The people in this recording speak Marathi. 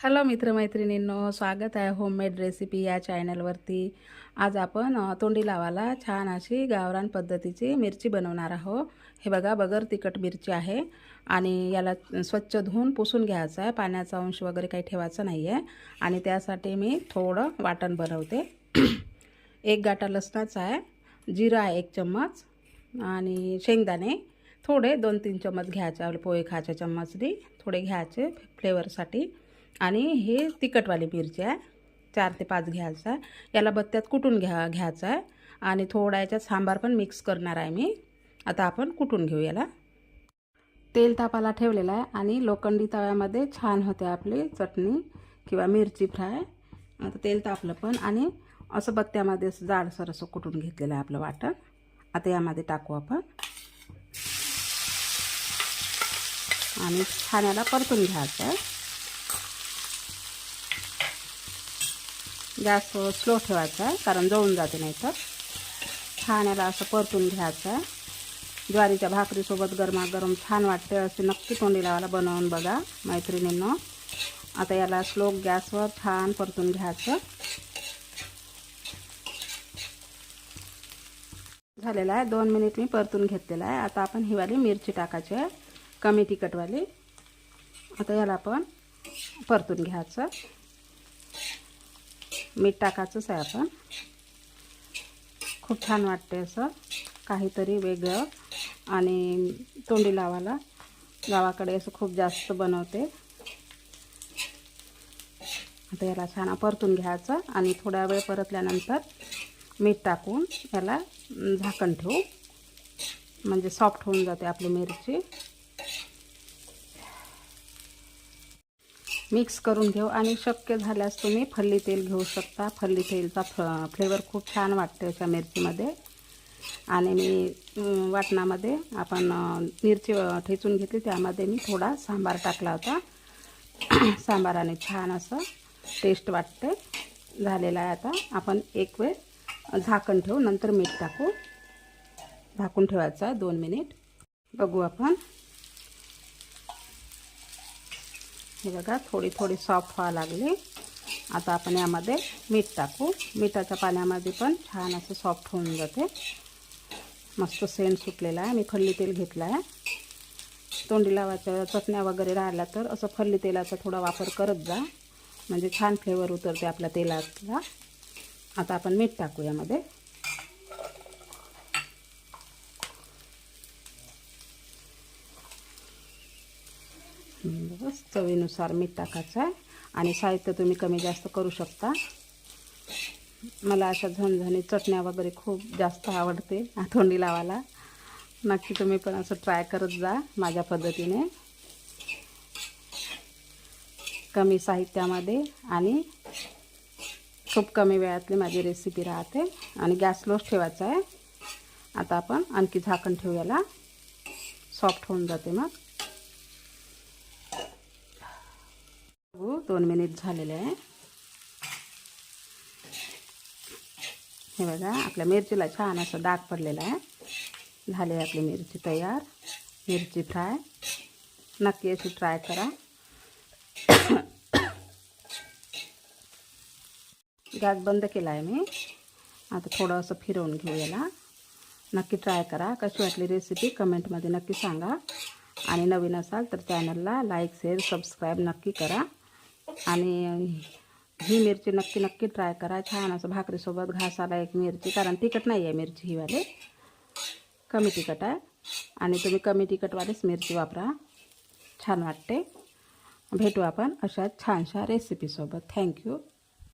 हॅलो मित्रमैत्रिणींनो स्वागत आहे होममेड रेसिपी या चॅनलवरती आज आपण तोंडी लावाला छान अशी गावरान पद्धतीची मिरची बनवणार आहोत. हे बघा बगर तिखट मिरची आहे आणि याला स्वच्छ धुवून पुसून घ्यायचं आहे. पाण्याचा अंश वगैरे काही ठेवायचं नाही आहे आणि त्यासाठी मी थोडं वाटण बनवते. एक गाठा लसणाचा आहे जिरं आहे एक चम्मच आणि शेंगदाणे थोडे दोन तीन चम्मच घ्यायचे. आपले पोहे खायच्या चम्मचनी थोडे घ्यायचे फ्लेवरसाठी आणि हे तिखटवाली मिरची आहे. चार ते पाच घ्यायचं आहे. याला बत्त्यात कुटून घ्या घ्यायचं आहे. आणि थोडा याच्यात सांबार पण मिक्स करणार आहे मी. आता आपण कुटून घेऊ याला. तेल तापाला ठेवलेलं आहे आणि लोखंडी तव्यामध्ये छान होते आपली चटणी किंवा मिरची फ्राय. आता तेल तापलं पण आणि असं बत्त्यामध्ये असं जाडसर असं कुटून घेतलेलं आहे आपलं वाटण. आता यामध्ये टाकू आपण. आणि छान याला परतून घ्यायचं आहे. गॅस स्लो ठेवायचा आहे कारण जळून जाते नाही तर. छान याला असं परतून घ्यायचं आहे. ज्वारीच्या भाकरीसोबत गरमागरम छान वाटते असे नक्की तोंडी लावायला बनवून बघा मैत्रिणींनो. आता याला स्लो गॅसवर छान परतून घ्यायचं. झालेलं आहे दोन मिनिट मी परतून घेतलेलं आहे. आता आपण हिवाली मिरची टाकायची आहे कमी तिखटवाली. आता याला आपण परतून घ्यायचं. मीठ टाकायचंच आहे आपण. खूप छान वाटते असं. काहीतरी वेगळं. आणि तोंडी लावायला गावाकडे असं खूप जास्त बनवते. आता याला छान परतून घ्यायचं आणि थोड्या वेळ परतल्यानंतर मीठ टाकून याला झाकण ठेवू. म्हणजे सॉफ्ट होऊन जाते आपली मिरची. मिक्स करून घेऊ आणि शक्य झाल्यास तुम्ही फल्ली तेल घेऊ शकता. फल्ली तेलचा फ फ्लेवर खूप छान वाटते अशा मिरचीमध्ये. आणि मी वाटणामध्ये आपण मिरची ठेचून घेतली. त्यामध्ये मी थोडा सांबार टाकला होता. सांबाराने छान असं टेस्ट वाटते. झालेला आहे आता. आपण एक वेळ झाकण ठेवू. नंतर मीठ टाकू. झाकून ठेवायचं आहे दोन मिनिट बघू आपण. हे बघा थोडी थोडी सॉफ्ट व्हायला लागली. आता आपण यामध्ये मीठ टाकू. मिठाच्या पाण्यामध्ये पण छान असं सॉफ्ट होऊन जाते. मस्त सेंट सुटलेला आहे. मी फल्ली तेल घेतलं आहे तोंडी लावायच्या चटण्या वगैरे राहिल्या तर असं फल्ली तेलाचा थोडा वापर करत जा. म्हणजे छान फ्लेवर उतरते आपल्या तेलातला. आता आपण मीठ टाकू यामध्ये. बस चवीनुसार मीठ टाकायचं आहे. आणि साहित्य तुम्ही कमी जास्त करू शकता. मला अशा झणझणी चटण्या वगैरे खूप जास्त आवडते थोंडी लावायला. नक्की तुम्ही पण असं ट्राय करत जा माझ्या पद्धतीने. कमी साहित्यामध्ये आणि खूप कमी वेळातली माझी रेसिपी राहते. आणि गॅस लोच ठेवायचा आहे. आता आपण आणखी झाकण ठेवूयाला. सॉफ्ट होऊन जाते मग. बघू, दोन मिनिट झालेले आहे. हे छान असं डाग आहे. झाले आपली मिरची तयार. मिरची फ्राय. नक्की अशी ट्राय करा. गॅस बंद आहे मी. आता थोडं असं फिरवून नक्की ट्राय करा. कशी वाटली रेसिपी कमेंट कमेंटमध्ये नक्की सांगा. आणि नवीन असाल तर चॅनलला लाईक शेअर सबस्क्राईब नक्की करा. आणि ही मिरची नक्की नक्की ट्राय करा. छान असं भाकरीसोबत घासाला एक मिरची कारण तिखट नाही आहे मिरची हीवाले कमी तिखट आहे. आणि तुम्ही कमी तिखटवालीच मिरची वापरा. छान वाटते. भेटू आपण अशा छानशा रेसिपीसोबत थँक्यू